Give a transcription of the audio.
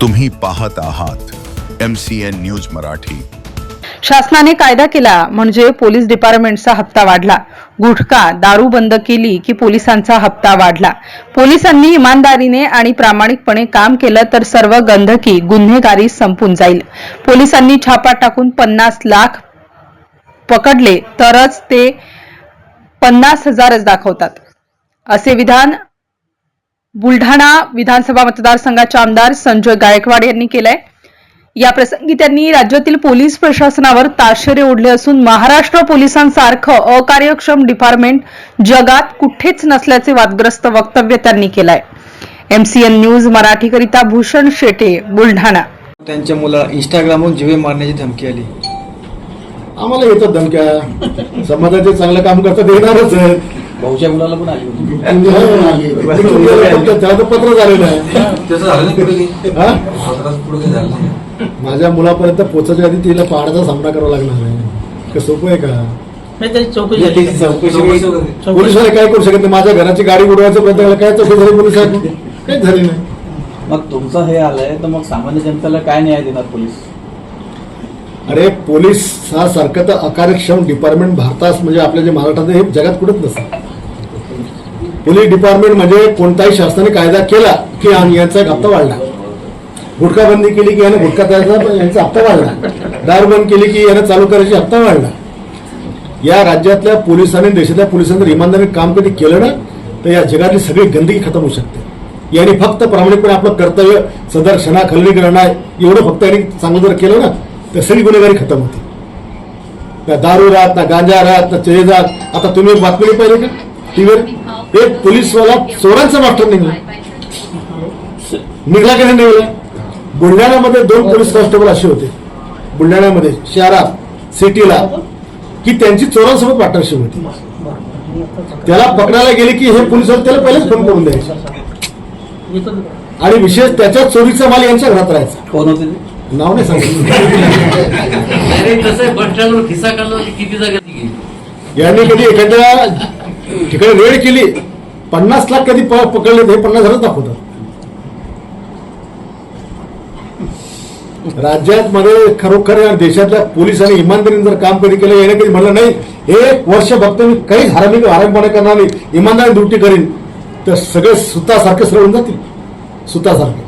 तुम्ही पाहत आहात M C N news Marathi. शासनाने कायदा केला म्हणजे पोलीस डिपार्टमेंटचा हप्ता वाढला. गुटखा दारू बंद केली की पोलिसांचा हप्ता वाढला. पोलिसांनी इमानदारीने आणि प्रामाणिकपणे काम केलं तर सर्व गंधकी गुन्हेगारी संपून जाईल. पोलिसांनी छापा टाकून पन्नास लाख पकडले तरच ते पन्नास हजारच दाखवतात. असे विधान बुलढाणा विधानसभा मतदारसंघाचे आमदार संजय गायकवाड यांनी केलंय. या प्रसंगी त्यांनी राज्यातील पोलीस प्रशासनावर ताशेरे ओढले असून महाराष्ट्र पोलिसांसारखं अकार्यक्षम डिपार्टमेंट जगात कुठेच नसल्याचे वादग्रस्त वक्तव्य त्यांनी केलंय. एमसीएन न्यूज मराठीकरिता भूषण शेटे बुलढाणा. त्यांच्या मुला इंस्टाग्रामवरून जीवे मारण्याची धमकी आली. आम्हाला येतात धमक्या. समाजाचे चांगलं काम करता येणारच भाऊच्या मुलाला पण आली होती. फक्त त्याला तर पत्र झालेलं आहे. त्याचं झालं नाही कुठे काही? हा? पत्राचं पुढे काही झालं नाही. माझ्या मुलापर्यंत पोहोचायच्या आधी तिला पहाडाचा सामना करावा लागणार आहे. का सोपं आहे का? नाही चौकशी त्याची. चौकशी चौकशी काय करू शकत नाही? माझ्या घराची गाडी उडवायचा प्रयत्न केला काय तसं झाली पोलिसांनी? काहीच झाली नाही. मग तुमचं हे आलंय तर मग सामान्य जनतेला काय न्याय देणार पोलीस? अरे पोलीस हा सारखं तर अकार्यक्षम डिपार्टमेंट भारतात म्हणजे आपल्या जे महाराष्ट्रात आहे, हे जगात कुठंच नसतं. पोलीस डिपार्टमेंट म्हणजे कोणताही शासनाने कायदा केला की यांचा एक हप्ता वाढला. गुटखा बंदी केली की यानं गुटखा करायचा यांचा हप्ता वाढला. दारू बंद केली की यानं चालू करायची हप्ता वाढला. या राज्यातल्या पोलिसांनी देशातल्या पोलिसांनी जर इमानदारीने काम कधी केलं ना तर या जगातली सगळी गंदगी खतम होऊ शकते. यांनी फक्त प्रामाणिकपणे आपलं कर्तव्य सदर क्षणा खलवी आहे. एवढं फक्त यांनी चांगलं जर केलं ना तर सगळी गुन्हेगारी खतम होते. ना दारू राहत ना गांजा राहत ना चेज आता तुम्ही एक बातमी पाहिजे का? टीव्हीवर? एक पोलीसवाला चोरांचा मास्टर निघला निघला की नाही निघला? बुलढाण्यामध्ये दोन पोलीस कॉन्स्टेबल असे होते. बुलढाण्यामध्ये शहरात सिटीला की त्यांची चोरांसोबत पार्टनरशिप होती. त्याला पकडायला गेले की हे पोलीस त्याला पहिलेच फोन करून द्यायचे. आणि विशेष त्याच्या चोरीचा माल यांच्या घरात राहायचा. कोण होते नाव नाही सांगितलं यांनी कधी एखाद्या ठिकाणी रेड केली पन्नास लाख कधी प- पकडले हे पन्नास हजार दाखवतात. राज्यात मध्ये खरोखर या देशातल्या पोलिसांनी इमानदारीने जर काम कधी केलं याने कधी म्हणलं नाही एक वर्ष फक्त मी काहीच हरामी हरामपणे करणार नाही इमानदारी ड्युटी करीन तर सगळे सुतासारखे सरळून जातील. सुतासारखे.